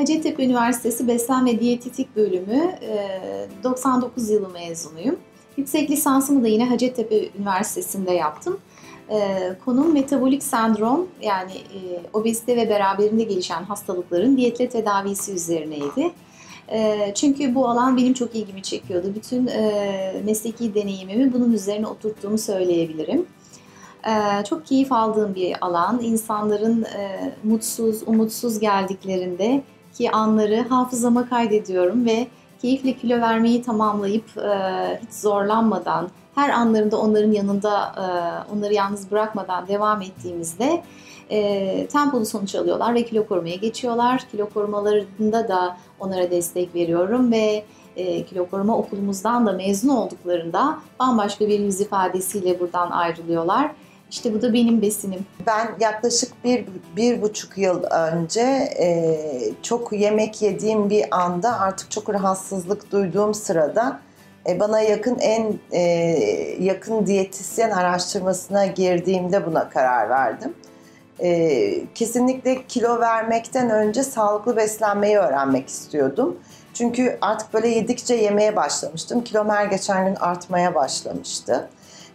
Hacettepe Üniversitesi Beslenme Diyetetik Bölümü 99 yılı mezunuyum. Yüksek lisansımı da yine Hacettepe Üniversitesi'nde yaptım. Konum metabolik sendrom yani obezite ve beraberinde gelişen hastalıkların diyetle tedavisi üzerineydi. Çünkü bu alan benim çok ilgimi çekiyordu. Bütün mesleki deneyimimi bunun üzerine oturttuğumu söyleyebilirim. Çok keyif aldığım bir alan. İnsanların mutsuz, umutsuz geldiklerinde ki anları hafızama kaydediyorum ve keyifle kilo vermeyi tamamlayıp hiç zorlanmadan, her anlarında onların yanında, onları yalnız bırakmadan devam ettiğimizde e, tempolu sonuç alıyorlar ve kilo korumaya geçiyorlar. Kilo korumalarında da onlara destek veriyorum ve e, kilo koruma okulumuzdan da mezun olduklarında bambaşka bir yüz ifadesiyle buradan ayrılıyorlar. İşte bu da benim besinim. Ben yaklaşık bir, bir buçuk yıl önce e, çok yemek yediğim bir anda artık çok rahatsızlık duyduğum sırada e, bana yakın en e, yakın diyetisyen araştırmasına girdiğimde buna karar verdim. E, kesinlikle kilo vermekten önce sağlıklı beslenmeyi öğrenmek istiyordum. Çünkü artık böyle yedikçe yemeye başlamıştım. Kilom her geçen gün artmaya başlamıştı.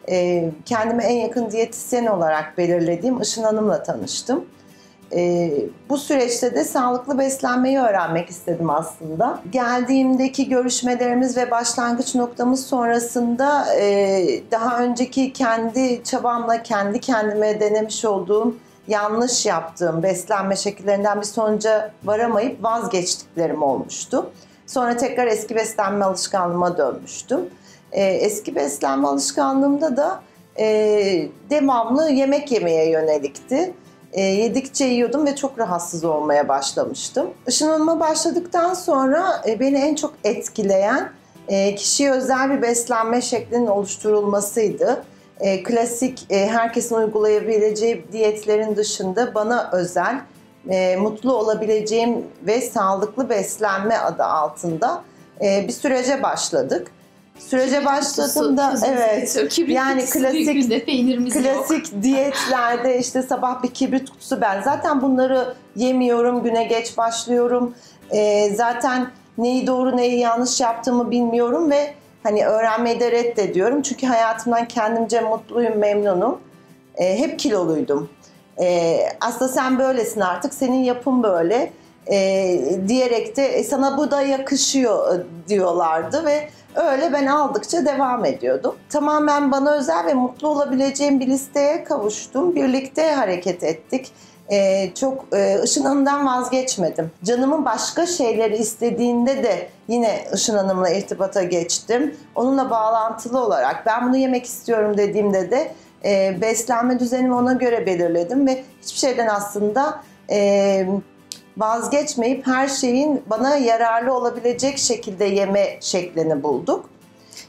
E, kendime en yakın diyetisyen olarak belirlediğim Işın Hanım'la tanıştım. E, bu süreçte de sağlıklı beslenmeyi öğrenmek istedim aslında. Geldiğimdeki görüşmelerimiz ve başlangıç noktamız sonrasında e, daha önceki kendi çabamla kendi kendime denemiş olduğum yanlış yaptığım beslenme şekillerinden bir sonuca varamayıp vazgeçtiklerim olmuştu. Sonra tekrar eski beslenme alışkanlığıma dönmüştüm. Ee, eski beslenme alışkanlığımda da e, devamlı yemek yemeye yönelikti. E, yedikçe yiyordum ve çok rahatsız olmaya başlamıştım. Işınlanma başladıktan sonra e, beni en çok etkileyen e, kişiye özel bir beslenme şeklinin oluşturulmasıydı e, klasik e, herkesin uygulayabileceği diyetlerin dışında bana özel e, mutlu olabileceğim ve sağlıklı beslenme adı altında e, bir sürece başladık. Sürece başladığımda evet yani klasik klasik diyetlerde işte sabah bir kibrit kutusu ben zaten bunları yemiyorum güne geç başlıyorum e, zaten neyi doğru neyi yanlış yaptığımı bilmiyorum ve Hani öğrenmeyi de reddediyorum. Çünkü hayatımdan kendimce mutluyum, memnunum. E, hep kiloluydum. E, aslında sen böylesin artık, senin yapın böyle e, diyerek de e, sana bu da yakışıyor diyorlardı ve öyle ben aldıkça devam ediyordum. Tamamen bana özel ve mutlu olabileceğim bir listeye kavuştum. Birlikte hareket ettik e, çok e, Işın Hanım'dan vazgeçmedim. Canımın başka şeyleri istediğinde de yine Işın Hanım'la irtibata geçtim. Onunla bağlantılı olarak ben bunu yemek istiyorum dediğimde de e, beslenme düzenimi ona göre belirledim ve hiçbir şeyden aslında e, vazgeçmeyip her şeyin bana yararlı olabilecek şekilde yeme şeklini bulduk.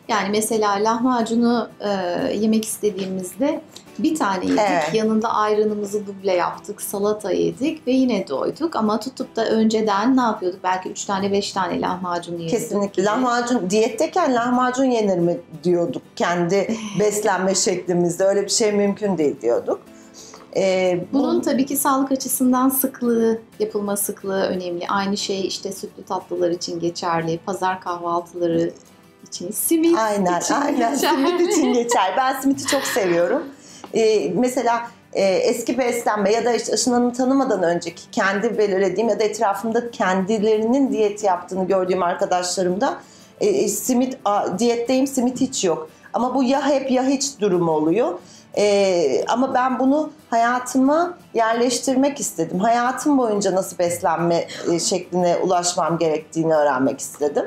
Yani mesela lahmacunu e, yemek istediğimizde bir tane yedik. Evet. Yanında ayranımızı duble yaptık. Salata yedik ve yine doyduk. Ama tutup da önceden ne yapıyorduk? Belki 3 tane 5 tane lahmacun yedik. Kesinlikle. Lahmacun diyetteyken lahmacun yenir mi diyorduk kendi beslenme şeklimizde. Öyle bir şey mümkün değil diyorduk. Ee, Bunun bu... tabii ki sağlık açısından sıklığı, yapılma sıklığı önemli. Aynı şey işte sütlü tatlılar için geçerli. Pazar kahvaltıları için, simit aynen, için aynen. geçer. Simit için geçer. Ben simiti çok seviyorum. Ee, mesela e, eski beslenme ya da işte aşınanı tanımadan önceki kendi belirlediğim ya da etrafımda kendilerinin diyet yaptığını gördüğüm arkadaşlarımda e, e, simit a, diyetteyim simit hiç yok. Ama bu ya hep ya hiç durumu oluyor. Ee, ama ben bunu hayatıma yerleştirmek istedim. Hayatım boyunca nasıl beslenme e, şekline ulaşmam gerektiğini öğrenmek istedim.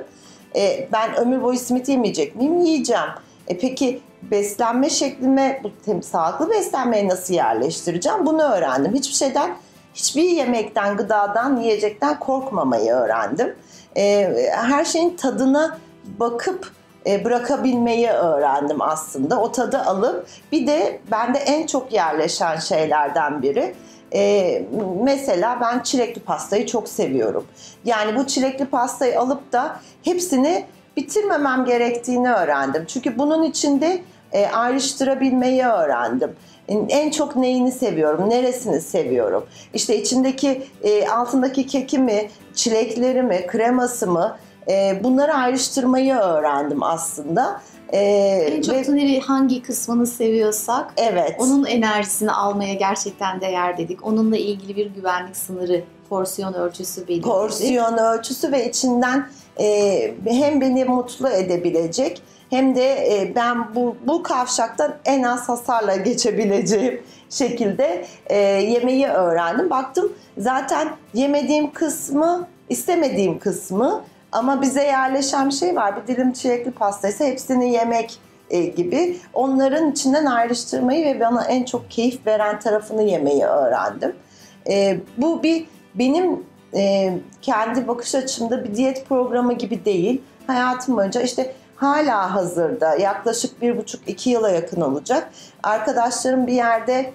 Ee, ben ömür boyu simit yemeyecek miyim? Yiyeceğim. E peki beslenme şeklime, bu sağlıklı beslenmeyi nasıl yerleştireceğim? Bunu öğrendim. Hiçbir şeyden, hiçbir yemekten, gıdadan, yiyecekten korkmamayı öğrendim. E, her şeyin tadına bakıp e, bırakabilmeyi öğrendim aslında. O tadı alıp bir de bende en çok yerleşen şeylerden biri e, mesela ben çilekli pastayı çok seviyorum. Yani bu çilekli pastayı alıp da hepsini bitirmemem gerektiğini öğrendim. Çünkü bunun içinde e, ayrıştırabilmeyi öğrendim. En çok neyini seviyorum, neresini seviyorum? İşte içindeki e, altındaki keki mi, çilekleri mi, kreması mı? E, bunları ayrıştırmayı öğrendim aslında. E, en çok ve, hangi kısmını seviyorsak evet. onun enerjisini almaya gerçekten değer dedik. Onunla ilgili bir güvenlik sınırı, porsiyon ölçüsü belirledik. Porsiyon ölçüsü ve içinden e, hem beni mutlu edebilecek hem de e, ben bu, bu kavşaktan en az hasarla geçebileceğim şekilde e, yemeği öğrendim. Baktım zaten yemediğim kısmı, istemediğim kısmı ama bize yerleşen bir şey var. Bir dilim çilekli pastaysa hepsini yemek e, gibi. Onların içinden ayrıştırmayı ve bana en çok keyif veren tarafını yemeyi öğrendim. E, bu bir benim e, kendi bakış açımda bir diyet programı gibi değil. Hayatım boyunca işte hala hazırda yaklaşık bir buçuk iki yıla yakın olacak. Arkadaşlarım bir yerde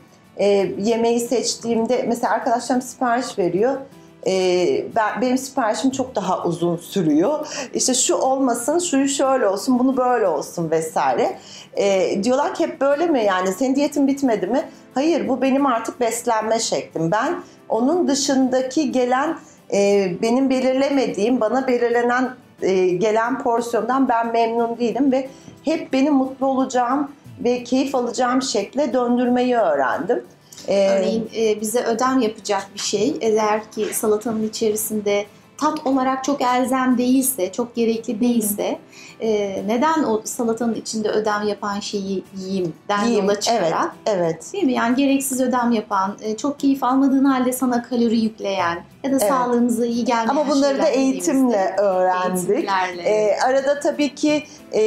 yemeği seçtiğimde mesela arkadaşlarım sipariş veriyor. E, ben, benim siparişim çok daha uzun sürüyor. İşte şu olmasın, şu şöyle olsun, bunu böyle olsun vesaire. E, diyorlar ki hep böyle mi yani senin diyetin bitmedi mi? Hayır bu benim artık beslenme şeklim. Ben onun dışındaki gelen e, benim belirlemediğim, bana belirlenen e, gelen porsiyondan ben memnun değilim ve hep benim mutlu olacağım ve keyif alacağım şekle döndürmeyi öğrendim. Ee, Örneğin e, bize ödem yapacak bir şey eğer ki salatanın içerisinde tat olarak çok elzem değilse, çok gerekli değilse e, neden o salatanın içinde ödem yapan şeyi yiyeyim den yiyeyim, yola çıkarak. Evet, evet. Değil mi? Yani gereksiz ödem yapan, e, çok keyif almadığın halde sana kalori yükleyen ya da evet. sağlığımıza iyi gelmeyen Ama bunları da eğitimle öğrendik. E, arada tabii ki e,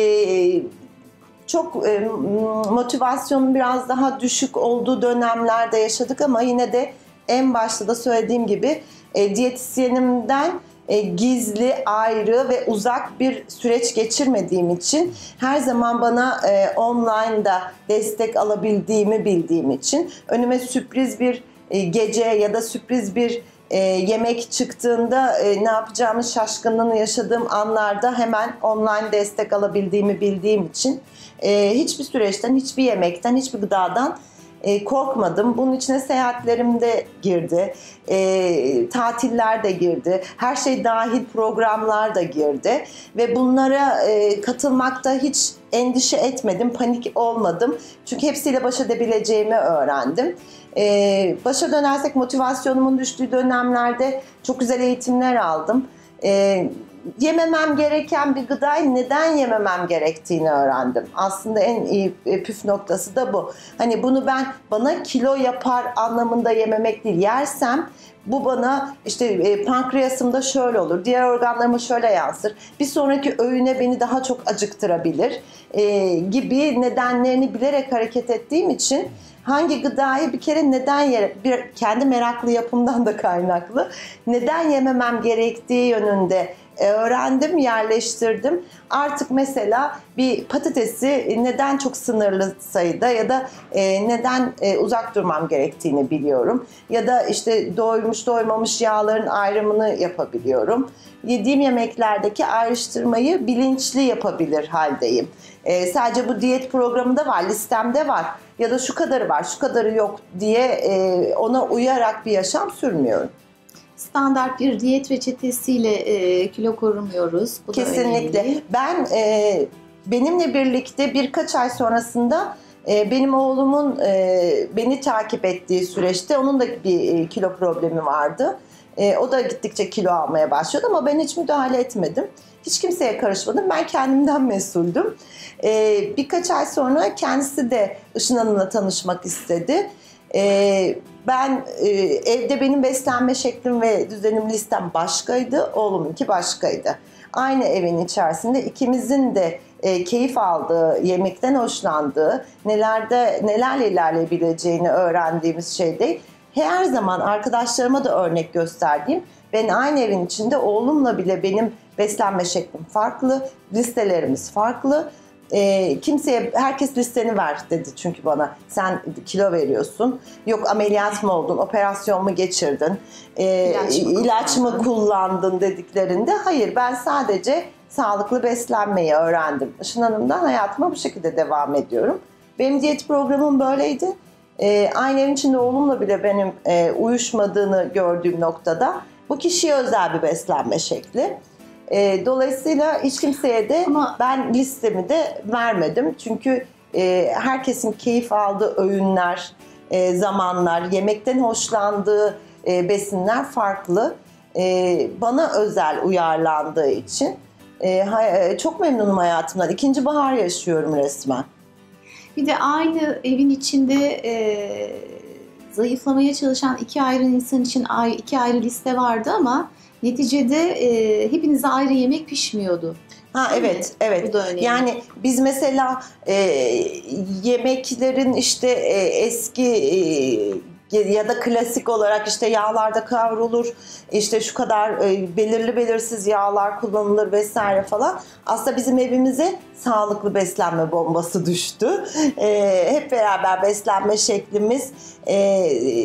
çok e, motivasyonun biraz daha düşük olduğu dönemlerde yaşadık ama yine de en başta da söylediğim gibi e, diyetisyenimden e, gizli, ayrı ve uzak bir süreç geçirmediğim için her zaman bana e, online'da destek alabildiğimi bildiğim için önüme sürpriz bir e, gece ya da sürpriz bir e, yemek çıktığında e, ne yapacağımı şaşkınlığını yaşadığım anlarda hemen online destek alabildiğimi bildiğim için e, hiçbir süreçten, hiçbir yemekten, hiçbir gıdadan e, korkmadım. Bunun içine seyahatlerim de girdi, e, tatiller de girdi, her şey dahil programlar da girdi ve bunlara e, katılmakta hiç endişe etmedim, panik olmadım. Çünkü hepsiyle baş edebileceğimi öğrendim. Ee, başa dönersek motivasyonumun düştüğü dönemlerde çok güzel eğitimler aldım. Ee, yememem gereken bir gıdayı neden yememem gerektiğini öğrendim. Aslında en iyi püf noktası da bu. Hani bunu ben bana kilo yapar anlamında yememek değil. Yersem bu bana işte e, pankreasımda şöyle olur, diğer organlarıma şöyle yansır. Bir sonraki öğüne beni daha çok acıktırabilir e, gibi nedenlerini bilerek hareket ettiğim için hangi gıdayı bir kere neden yer, bir kendi meraklı yapımdan da kaynaklı neden yememem gerektiği yönünde öğrendim, yerleştirdim. Artık mesela bir patatesi neden çok sınırlı sayıda ya da e, neden e, uzak durmam gerektiğini biliyorum. Ya da işte doymuş doymamış yağların ayrımını yapabiliyorum. Yediğim yemeklerdeki ayrıştırmayı bilinçli yapabilir haldeyim. sadece bu diyet programında var, listemde var ya da şu kadarı var, şu kadarı yok diye ona uyarak bir yaşam sürmüyorum standart bir diyet reçetesiyle e, kilo korumuyoruz. Bu Kesinlikle. ben e, benimle birlikte birkaç ay sonrasında e, benim oğlumun e, beni takip ettiği süreçte onun da bir e, kilo problemi vardı. O da gittikçe kilo almaya başladı ama ben hiç müdahale etmedim. Hiç kimseye karışmadım. Ben kendimden mesuldüm. Birkaç ay sonra kendisi de Işın Hanım'la tanışmak istedi. Ben e, evde benim beslenme şeklim ve düzenim listem başkaydı, oğlumunki başkaydı. Aynı evin içerisinde ikimizin de e, keyif aldığı, yemekten hoşlandığı, nelerde nelerle ilerleyebileceğini öğrendiğimiz şeyde her zaman arkadaşlarıma da örnek gösterdiğim ben aynı evin içinde oğlumla bile benim beslenme şeklim farklı, listelerimiz farklı e, kimseye herkes listeni ver dedi çünkü bana. Sen kilo veriyorsun. Yok ameliyat mı oldun? Operasyon mu geçirdin? E, ilaç, mı, ilaç mı kullandın? dediklerinde hayır ben sadece sağlıklı beslenmeyi öğrendim. Işın Hanım'dan hayatıma bu şekilde devam ediyorum. Benim diyet programım böyleydi. E, aynı evin içinde oğlumla bile benim e, uyuşmadığını gördüğüm noktada bu kişiye özel bir beslenme şekli. E, dolayısıyla hiç kimseye de Ama- ben listemi de vermedim. Çünkü e, herkesin keyif aldığı öğünler, e, zamanlar, yemekten hoşlandığı e, besinler farklı. E, bana özel uyarlandığı için e, hay- e, çok memnunum hayatımdan. İkinci bahar yaşıyorum resmen. Bir de aynı evin içinde e, zayıflamaya çalışan iki ayrı insan için iki ayrı liste vardı ama neticede e, hepinize ayrı yemek pişmiyordu. Ha Değil mi? evet, evet. Bu da önemli. Yani biz mesela e, yemeklerin işte e, eski e, ya da klasik olarak işte yağlarda kavrulur, işte şu kadar e, belirli belirsiz yağlar kullanılır vesaire falan. Aslında bizim evimize sağlıklı beslenme bombası düştü. E, hep beraber beslenme şeklimiz, e,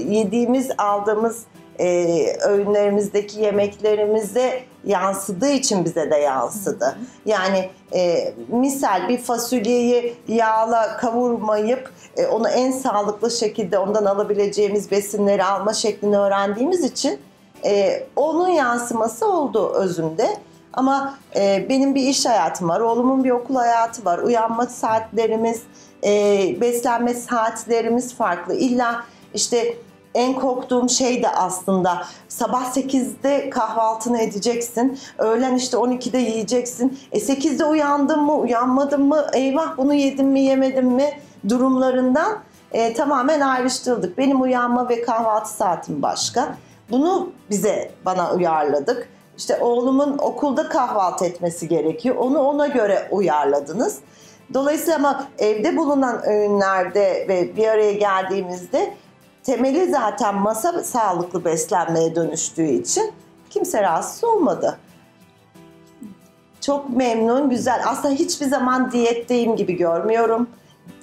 yediğimiz, aldığımız e, öğünlerimizdeki yemeklerimize yansıdığı için bize de yansıdı. Yani e, misal bir fasulyeyi yağla kavurmayıp e, onu en sağlıklı şekilde ondan alabileceğimiz besinleri alma şeklini öğrendiğimiz için e, onun yansıması oldu özünde. Ama e, benim bir iş hayatım var, oğlumun bir okul hayatı var, uyanma saatlerimiz, e, beslenme saatlerimiz farklı. İlla işte en korktuğum şey de aslında sabah 8'de kahvaltını edeceksin. Öğlen işte 12'de yiyeceksin. E 8'de uyandın mı, uyanmadın mı? Eyvah bunu yedim mi, yemedim mi? Durumlarından e, tamamen ayrıştırıldık. Benim uyanma ve kahvaltı saatim başka. Bunu bize, bana uyarladık. İşte oğlumun okulda kahvaltı etmesi gerekiyor. Onu ona göre uyarladınız. Dolayısıyla ama evde bulunan öğünlerde ve bir araya geldiğimizde temeli zaten masa sağlıklı beslenmeye dönüştüğü için kimse rahatsız olmadı. Çok memnun, güzel. Aslında hiçbir zaman diyetteyim gibi görmüyorum.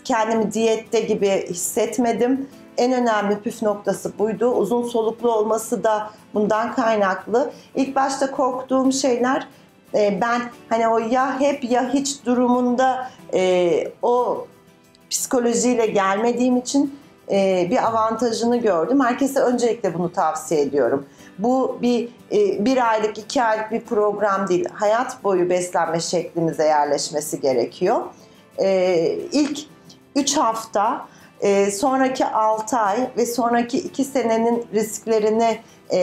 Kendimi diyette gibi hissetmedim. En önemli püf noktası buydu. Uzun soluklu olması da bundan kaynaklı. İlk başta korktuğum şeyler e, ben hani o ya hep ya hiç durumunda e, o psikolojiyle gelmediğim için e, bir avantajını gördüm. Herkese öncelikle bunu tavsiye ediyorum. Bu bir e, bir aylık, iki aylık bir program değil. Hayat boyu beslenme şeklimize yerleşmesi gerekiyor. E, ilk 3 hafta, e, sonraki 6 ay ve sonraki 2 senenin risklerini e,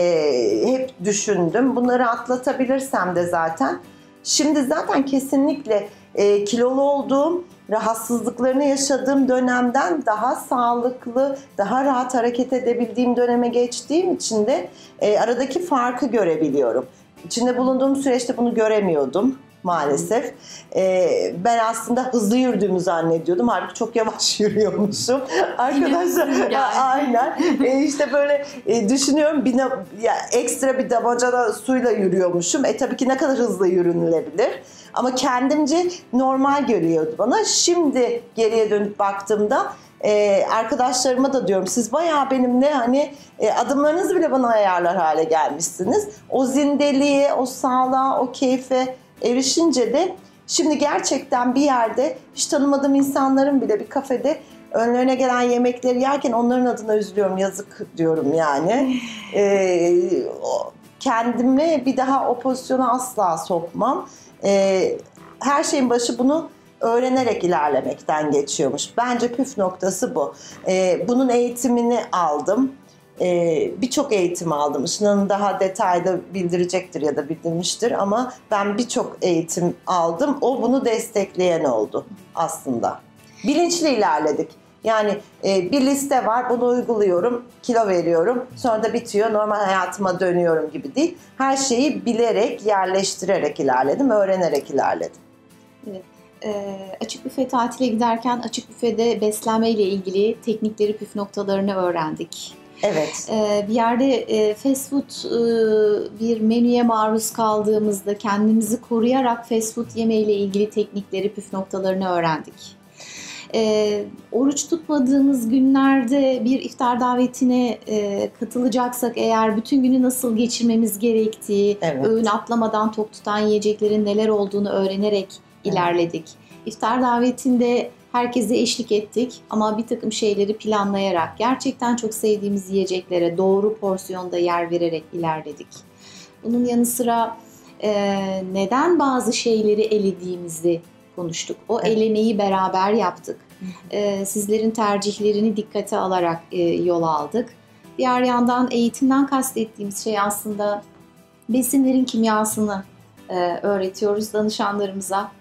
hep düşündüm. Bunları atlatabilirsem de zaten. Şimdi zaten kesinlikle e, kilolu olduğum, rahatsızlıklarını yaşadığım dönemden daha sağlıklı, daha rahat hareket edebildiğim döneme geçtiğim için de e, aradaki farkı görebiliyorum. İçinde bulunduğum süreçte bunu göremiyordum maalesef. E, ben aslında hızlı yürüdüğümü zannediyordum. Halbuki çok yavaş yürüyormuşum. Arkadaşlar aynen. E, işte böyle e, düşünüyorum bir ya ekstra bir damacana suyla yürüyormuşum. E tabii ki ne kadar hızlı yürünülebilir. Ama kendimce normal geliyordu bana. Şimdi geriye dönüp baktığımda e, arkadaşlarıma da diyorum siz bayağı benimle hani e, adımlarınızı bile bana ayarlar hale gelmişsiniz. O zindeliğe, o sağlığa, o keyfe erişince de şimdi gerçekten bir yerde hiç tanımadığım insanların bile bir kafede önlerine gelen yemekleri yerken onların adına üzülüyorum yazık diyorum yani. E, o- kendimi bir daha o pozisyona asla sokmam. E, her şeyin başı bunu öğrenerek ilerlemekten geçiyormuş. Bence püf noktası bu. E, bunun eğitimini aldım. E, birçok eğitim aldım. Işın'ın daha detaylı bildirecektir ya da bildirmiştir ama ben birçok eğitim aldım. O bunu destekleyen oldu aslında. Bilinçli ilerledik. Yani e, bir liste var, bunu uyguluyorum, kilo veriyorum, sonra da bitiyor, normal hayatıma dönüyorum gibi değil. Her şeyi bilerek, yerleştirerek ilerledim, öğrenerek ilerledim. E, açık büfe tatile giderken açık büfede beslenme ile ilgili teknikleri, püf noktalarını öğrendik. Evet. E, bir yerde e, fast food e, bir menüye maruz kaldığımızda kendimizi koruyarak fast food yemeğiyle ilgili teknikleri, püf noktalarını öğrendik. E, oruç tutmadığımız günlerde bir iftar davetine e, katılacaksak eğer bütün günü nasıl geçirmemiz gerektiği, Evet. öğün atlamadan tok tutan yiyeceklerin neler olduğunu öğrenerek ilerledik. İftar davetinde Herkese eşlik ettik ama bir takım şeyleri planlayarak, gerçekten çok sevdiğimiz yiyeceklere doğru porsiyonda yer vererek ilerledik. Bunun yanı sıra e, neden bazı şeyleri elediğimizi konuştuk. O evet. elemeyi beraber yaptık. E, sizlerin tercihlerini dikkate alarak e, yol aldık. Diğer yandan eğitimden kastettiğimiz şey aslında besinlerin kimyasını e, öğretiyoruz danışanlarımıza.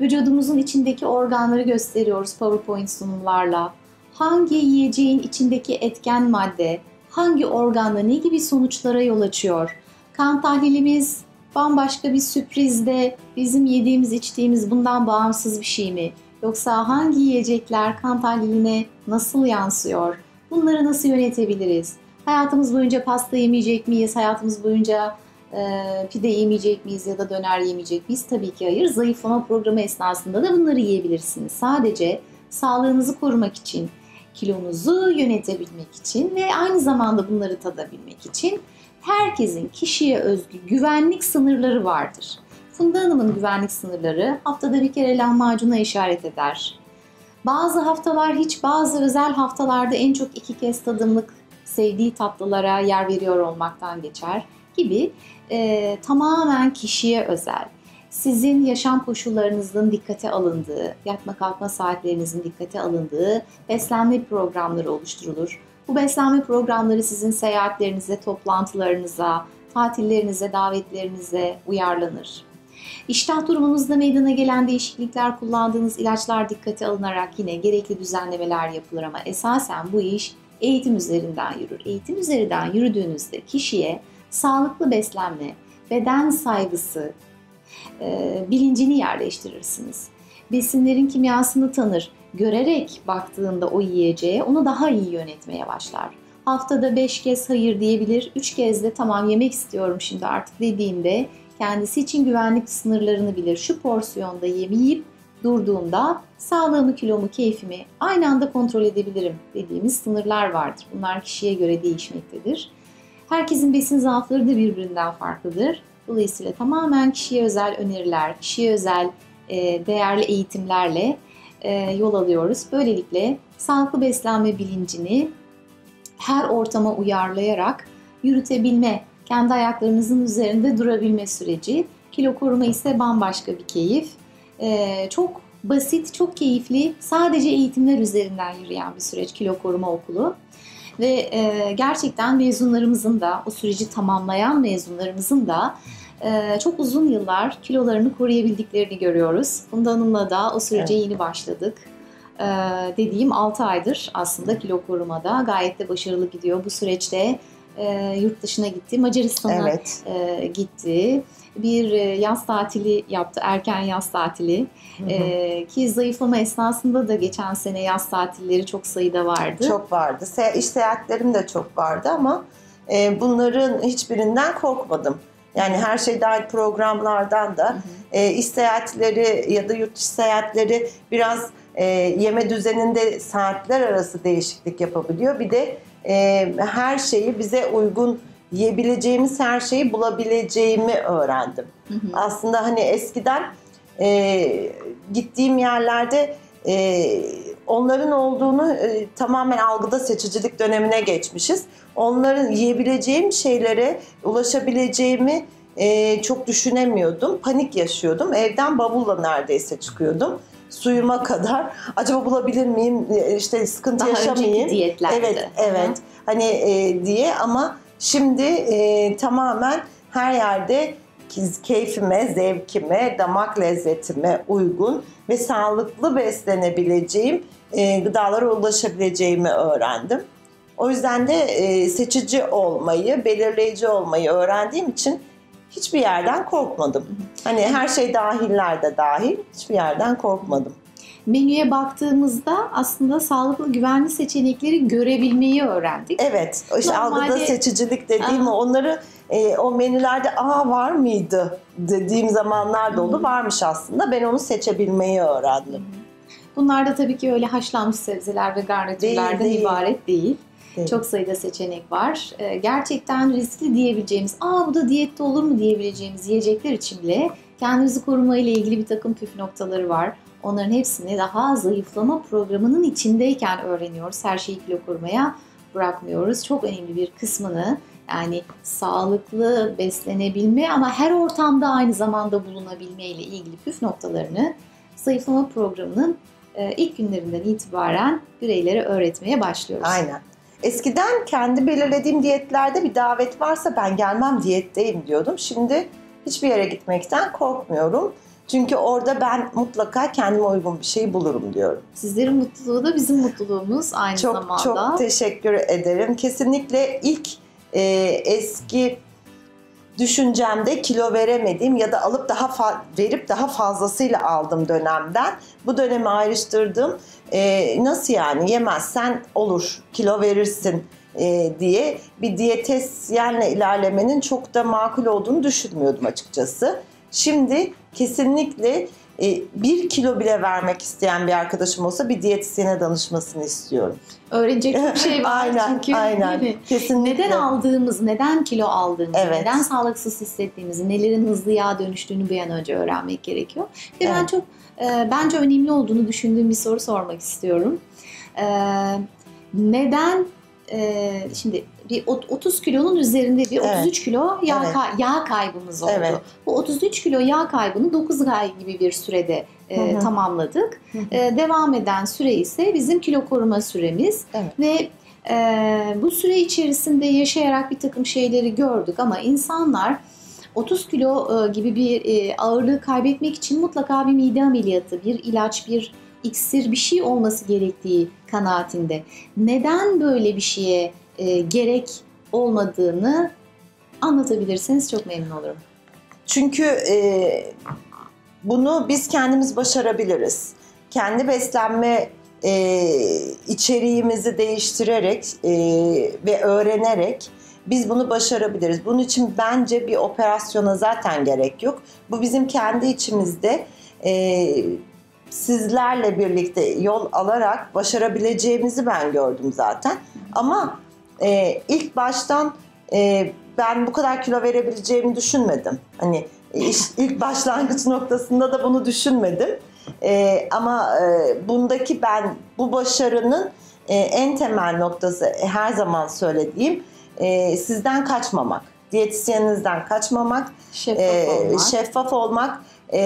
Vücudumuzun içindeki organları gösteriyoruz PowerPoint sunumlarla. Hangi yiyeceğin içindeki etken madde, hangi organda ne gibi sonuçlara yol açıyor? Kan tahlilimiz bambaşka bir sürprizde bizim yediğimiz içtiğimiz bundan bağımsız bir şey mi? Yoksa hangi yiyecekler kan tahliline nasıl yansıyor? Bunları nasıl yönetebiliriz? Hayatımız boyunca pasta yemeyecek miyiz? Hayatımız boyunca e, pide yemeyecek miyiz ya da döner yemeyecek miyiz? Tabii ki hayır. Zayıflama programı esnasında da bunları yiyebilirsiniz. Sadece sağlığınızı korumak için, kilonuzu yönetebilmek için ve aynı zamanda bunları tadabilmek için herkesin kişiye özgü güvenlik sınırları vardır. Funda Hanım'ın güvenlik sınırları haftada bir kere lahmacuna işaret eder. Bazı haftalar hiç bazı özel haftalarda en çok iki kez tadımlık sevdiği tatlılara yer veriyor olmaktan geçer gibi e, tamamen kişiye özel. Sizin yaşam koşullarınızın dikkate alındığı, yatma kalkma saatlerinizin dikkate alındığı beslenme programları oluşturulur. Bu beslenme programları sizin seyahatlerinize, toplantılarınıza, tatillerinize, davetlerinize uyarlanır. İştah durumunuzda meydana gelen değişiklikler, kullandığınız ilaçlar dikkate alınarak yine gerekli düzenlemeler yapılır ama esasen bu iş eğitim üzerinden yürür. Eğitim üzerinden yürüdüğünüzde kişiye sağlıklı beslenme, beden saygısı e, bilincini yerleştirirsiniz. Besinlerin kimyasını tanır, görerek baktığında o yiyeceğe onu daha iyi yönetmeye başlar. Haftada 5 kez hayır diyebilir, 3 kez de tamam yemek istiyorum şimdi artık dediğinde kendisi için güvenlik sınırlarını bilir. Şu porsiyonda yemeyip durduğunda sağlığımı, kilomu, keyfimi aynı anda kontrol edebilirim dediğimiz sınırlar vardır. Bunlar kişiye göre değişmektedir. Herkesin besin zaafları da birbirinden farklıdır. Dolayısıyla tamamen kişiye özel öneriler, kişiye özel değerli eğitimlerle e, yol alıyoruz. Böylelikle sağlıklı beslenme bilincini her ortama uyarlayarak yürütebilme, kendi ayaklarınızın üzerinde durabilme süreci. Kilo koruma ise bambaşka bir keyif. E, çok basit, çok keyifli, sadece eğitimler üzerinden yürüyen bir süreç kilo koruma okulu. Ve e, gerçekten mezunlarımızın da, o süreci tamamlayan mezunlarımızın da e, çok uzun yıllar kilolarını koruyabildiklerini görüyoruz. Funda Hanım'la da o sürece evet. yeni başladık. E, dediğim 6 aydır aslında kilo korumada gayet de başarılı gidiyor. Bu süreçte e, yurt dışına gitti, Macaristan'a evet. e, gitti bir e, yaz tatili yaptı, erken yaz tatili. Hı hı. E, ki zayıflama esnasında da geçen sene yaz tatilleri çok sayıda vardı. Çok vardı. Se iş seyahatlerim de çok vardı ama e, bunların hiçbirinden korkmadım. Yani her şey dahil programlardan da. E, iş seyahatleri ya da yurt dışı seyahatleri biraz e, yeme düzeninde saatler arası değişiklik yapabiliyor. Bir de e, her şeyi bize uygun yiyebileceğimiz her şeyi bulabileceğimi öğrendim. Hı hı. Aslında hani eskiden e, gittiğim yerlerde e, onların olduğunu e, tamamen algıda seçicilik dönemine geçmişiz. Onların yiyebileceğim şeylere ulaşabileceğimi e, çok düşünemiyordum. Panik yaşıyordum. Evden bavulla neredeyse çıkıyordum suyuma kadar acaba bulabilir miyim e, işte sıkıntı Daha yaşamayayım. diyetlerde. Evet, evet. Hı. Hani e, diye ama Şimdi e, tamamen her yerde keyfime, zevkime, damak lezzetime uygun ve sağlıklı beslenebileceğim e, gıdalara ulaşabileceğimi öğrendim. O yüzden de e, seçici olmayı, belirleyici olmayı öğrendiğim için hiçbir yerden korkmadım. Hani her şey dahiller de dahil hiçbir yerden korkmadım menüye baktığımızda aslında sağlıklı güvenli seçenekleri görebilmeyi öğrendik. Evet. İşte Normalde... algıda seçicilik dediğim Aha. onları e, o menülerde aa var mıydı dediğim zamanlar da oldu. Varmış aslında. Ben onu seçebilmeyi öğrendim. Bunlar da tabii ki öyle haşlanmış sebzeler ve garnitürlerden değil, değil. ibaret değil. değil. Çok sayıda seçenek var. Ee, gerçekten riskli diyebileceğimiz, aa bu da diyette olur mu diyebileceğimiz yiyecekler için bile kendimizi koruma ile ilgili bir takım püf noktaları var. Onların hepsini daha zayıflama programının içindeyken öğreniyoruz. Her şeyi kilo korumaya bırakmıyoruz. Çok önemli bir kısmını yani sağlıklı beslenebilme ama her ortamda aynı zamanda bulunabilme ile ilgili püf noktalarını zayıflama programının ilk günlerinden itibaren bireylere öğretmeye başlıyoruz. Aynen. Eskiden kendi belirlediğim diyetlerde bir davet varsa ben gelmem diyetteyim diyordum. Şimdi hiçbir yere gitmekten korkmuyorum. Çünkü orada ben mutlaka kendime uygun bir şey bulurum diyorum. Sizlerin mutluluğu da bizim mutluluğumuz aynı çok, zamanda. Çok teşekkür ederim. Kesinlikle ilk e, eski düşüncemde kilo veremediğim ya da alıp daha verip daha fazlasıyla aldım dönemden bu dönemi ayrıştırdım. E, nasıl yani yemezsen olur kilo verirsin e, diye bir diyetisyenle ilerlemenin çok da makul olduğunu düşünmüyordum açıkçası. Şimdi kesinlikle e, bir kilo bile vermek isteyen bir arkadaşım olsa bir diyetisyene danışmasını istiyorum. Öğrenecek çok şey var aynen, çünkü. Aynen, kesinlikle. Neden aldığımız, neden kilo aldığımızı, Evet. neden sağlıksız hissettiğimizi, nelerin hızlı yağ dönüştüğünü bir an önce öğrenmek gerekiyor. Ve ben Evet. çok e, bence önemli olduğunu düşündüğüm bir soru sormak istiyorum. E, neden e, şimdi bir ot- 30 kilonun üzerinde bir Evet. 33 kilo yağ, Evet. ka- yağ kaybımız oldu. Evet. Bu 33 kilo yağ kaybını 9 ay gibi bir sürede e, Hı hı. tamamladık. Hı hı. E, devam eden süre ise bizim kilo koruma süremiz Evet. ve e, bu süre içerisinde yaşayarak bir takım şeyleri gördük ama insanlar 30 kilo e, gibi bir e, ağırlığı kaybetmek için mutlaka bir mide ameliyatı, bir ilaç, bir iksir bir şey olması gerektiği kanaatinde. Neden böyle bir şeye e, gerek olmadığını anlatabilirseniz çok memnun olurum. Çünkü e, bunu biz kendimiz başarabiliriz. Kendi beslenme e, içeriğimizi değiştirerek e, ve öğrenerek biz bunu başarabiliriz. Bunun için bence bir operasyona zaten gerek yok. Bu bizim kendi içimizde e, sizlerle birlikte yol alarak başarabileceğimizi ben gördüm zaten. Ama e, ilk baştan e, ben bu kadar kilo verebileceğimi düşünmedim. Hani iş, ilk başlangıç noktasında da bunu düşünmedim. E, ama e, bundaki ben bu başarının e, en temel noktası e, her zaman söylediğim e, sizden kaçmamak, diyetisyeninizden kaçmamak, Şeffaf e, olmak. şeffaf olmak, e,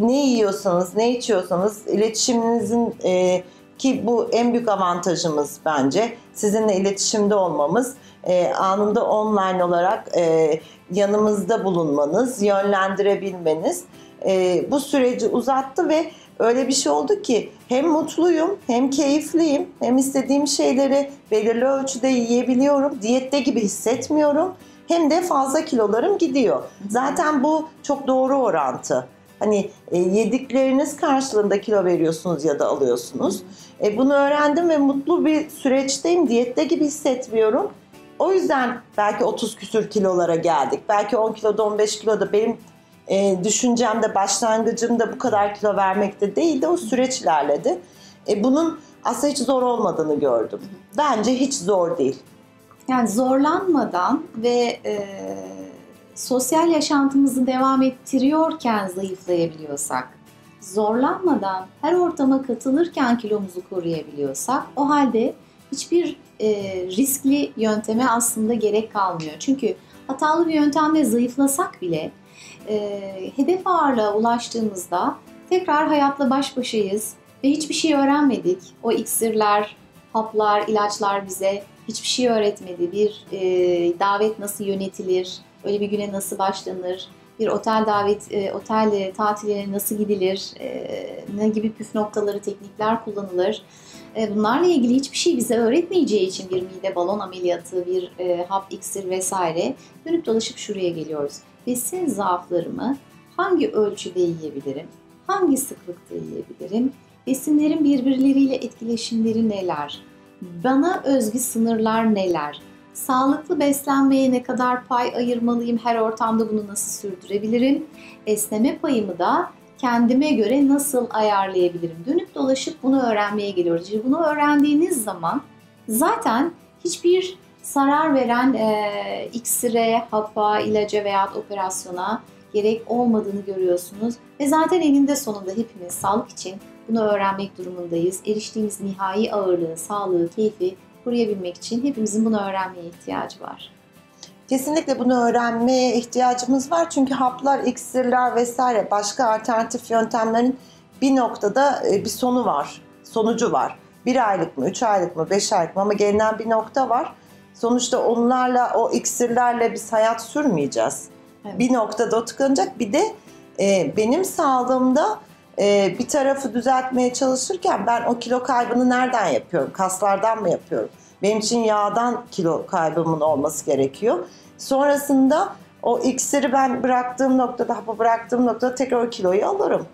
ne yiyorsanız, ne içiyorsanız iletişiminizin e, ki bu en büyük avantajımız bence sizinle iletişimde olmamız, e, anında online olarak e, yanımızda bulunmanız, yönlendirebilmeniz e, bu süreci uzattı ve öyle bir şey oldu ki hem mutluyum, hem keyifliyim, hem istediğim şeyleri belirli ölçüde yiyebiliyorum, diyette gibi hissetmiyorum hem de fazla kilolarım gidiyor. Zaten bu çok doğru orantı. Hani e, yedikleriniz karşılığında kilo veriyorsunuz ya da alıyorsunuz. E, bunu öğrendim ve mutlu bir süreçteyim. Diyette gibi hissetmiyorum. O yüzden belki 30 küsür kilolara geldik. Belki 10 kiloda 15 kiloda benim e, düşüncemde başlangıcımda bu kadar kilo vermekte değildi. O süreç ilerledi. E, bunun aslında hiç zor olmadığını gördüm. Bence hiç zor değil. Yani zorlanmadan ve e, sosyal yaşantımızı devam ettiriyorken zayıflayabiliyorsak, zorlanmadan her ortama katılırken kilomuzu koruyabiliyorsak o halde hiçbir e, riskli yönteme aslında gerek kalmıyor. Çünkü hatalı bir yöntemle zayıflasak bile e, hedef ağırlığa ulaştığımızda tekrar hayatla baş başayız ve hiçbir şey öğrenmedik. O iksirler, haplar, ilaçlar bize hiçbir şey öğretmedi. Bir e, davet nasıl yönetilir, öyle bir güne nasıl başlanır, bir otel davet, e, otel e, tatiline nasıl gidilir, e, ne gibi püf noktaları, teknikler kullanılır. E, bunlarla ilgili hiçbir şey bize öğretmeyeceği için bir mide balon ameliyatı, bir e, hap, iksir vesaire dönüp dolaşıp şuraya geliyoruz. Besin zaaflarımı hangi ölçüde yiyebilirim, hangi sıklıkta yiyebilirim, besinlerin birbirleriyle etkileşimleri neler, bana özgü sınırlar neler, sağlıklı beslenmeye ne kadar pay ayırmalıyım, her ortamda bunu nasıl sürdürebilirim, esneme payımı da kendime göre nasıl ayarlayabilirim? Dönüp dolaşıp bunu öğrenmeye geliyoruz. İşte bunu öğrendiğiniz zaman zaten hiçbir zarar veren e, iksire, hapa, ilaca veya operasyona gerek olmadığını görüyorsunuz. Ve zaten eninde sonunda hepimiz sağlık için bunu öğrenmek durumundayız. Eriştiğimiz nihai ağırlığı, sağlığı, keyfi koruyabilmek için hepimizin bunu öğrenmeye ihtiyacı var. Kesinlikle bunu öğrenmeye ihtiyacımız var. Çünkü haplar, iksirler vesaire başka alternatif yöntemlerin bir noktada e, bir sonu var. Sonucu var. Bir aylık mı, üç aylık mı, beş aylık mı ama gelinen bir nokta var. Sonuçta onlarla, o iksirlerle biz hayat sürmeyeceğiz. Evet. Bir noktada o tıkanacak. Bir de e, benim sağlığımda e, bir tarafı düzeltmeye çalışırken ben o kilo kaybını nereden yapıyorum? Kaslardan mı yapıyorum? Benim için yağdan kilo kaybımın olması gerekiyor. Sonrasında o iksiri ben bıraktığım noktada, hapı bıraktığım noktada tekrar o kiloyu alırım.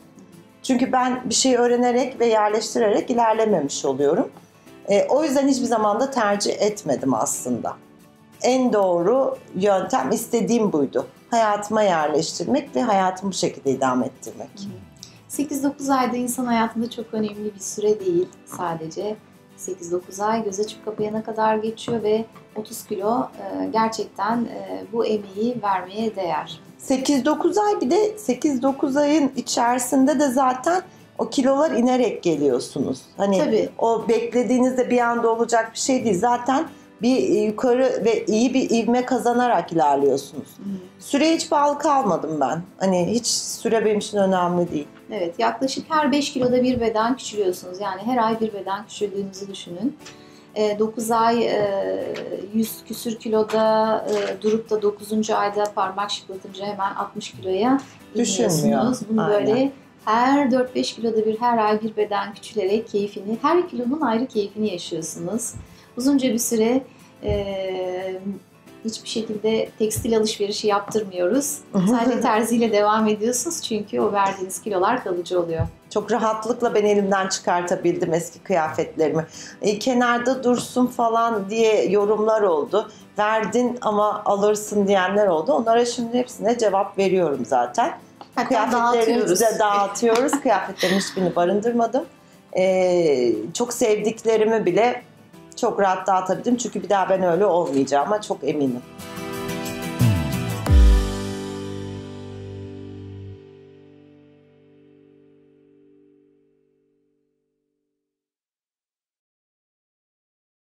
Çünkü ben bir şey öğrenerek ve yerleştirerek ilerlememiş oluyorum. E, o yüzden hiçbir zaman da tercih etmedim aslında. En doğru yöntem istediğim buydu. Hayatıma yerleştirmek ve hayatımı bu şekilde idame ettirmek. 8-9 ayda insan hayatında çok önemli bir süre değil sadece. 8-9 ay göz açıp kapayana kadar geçiyor ve 30 kilo e, gerçekten e, bu emeği vermeye değer. 8-9 ay bir de 8-9 ayın içerisinde de zaten o kilolar inerek geliyorsunuz. Hani Tabii. o beklediğinizde bir anda olacak bir şey değil. Zaten bir yukarı ve iyi bir ivme kazanarak ilerliyorsunuz. Süreye hiç bağlı kalmadım ben. Hani hiç süre benim için önemli değil. Evet, yaklaşık her 5 kiloda bir beden küçülüyorsunuz. Yani her ay bir beden küçüldüğünüzü düşünün. 9 ay e, 100 küsür kiloda e, durup da 9. ayda parmak şıklatınca hemen 60 kiloya iniyorsunuz. Bunu Aynen. böyle her 4-5 kiloda bir her ay bir beden küçülerek keyfini, her kilonun ayrı keyfini yaşıyorsunuz. Uzunca bir süre e, hiçbir şekilde tekstil alışverişi yaptırmıyoruz. Sadece terziyle devam ediyorsunuz çünkü o verdiğiniz kilolar kalıcı oluyor. Çok rahatlıkla ben elimden çıkartabildim eski kıyafetlerimi. E, kenarda dursun falan diye yorumlar oldu. Verdin ama alırsın diyenler oldu. Onlara şimdi hepsine cevap veriyorum zaten. Hatta Kıyafetlerimizi dağıtıyoruz. dağıtıyoruz. Kıyafetlerin hiçbirini barındırmadım. E, çok sevdiklerimi bile çok rahat dağıtabildim. Çünkü bir daha ben öyle olmayacağıma çok eminim.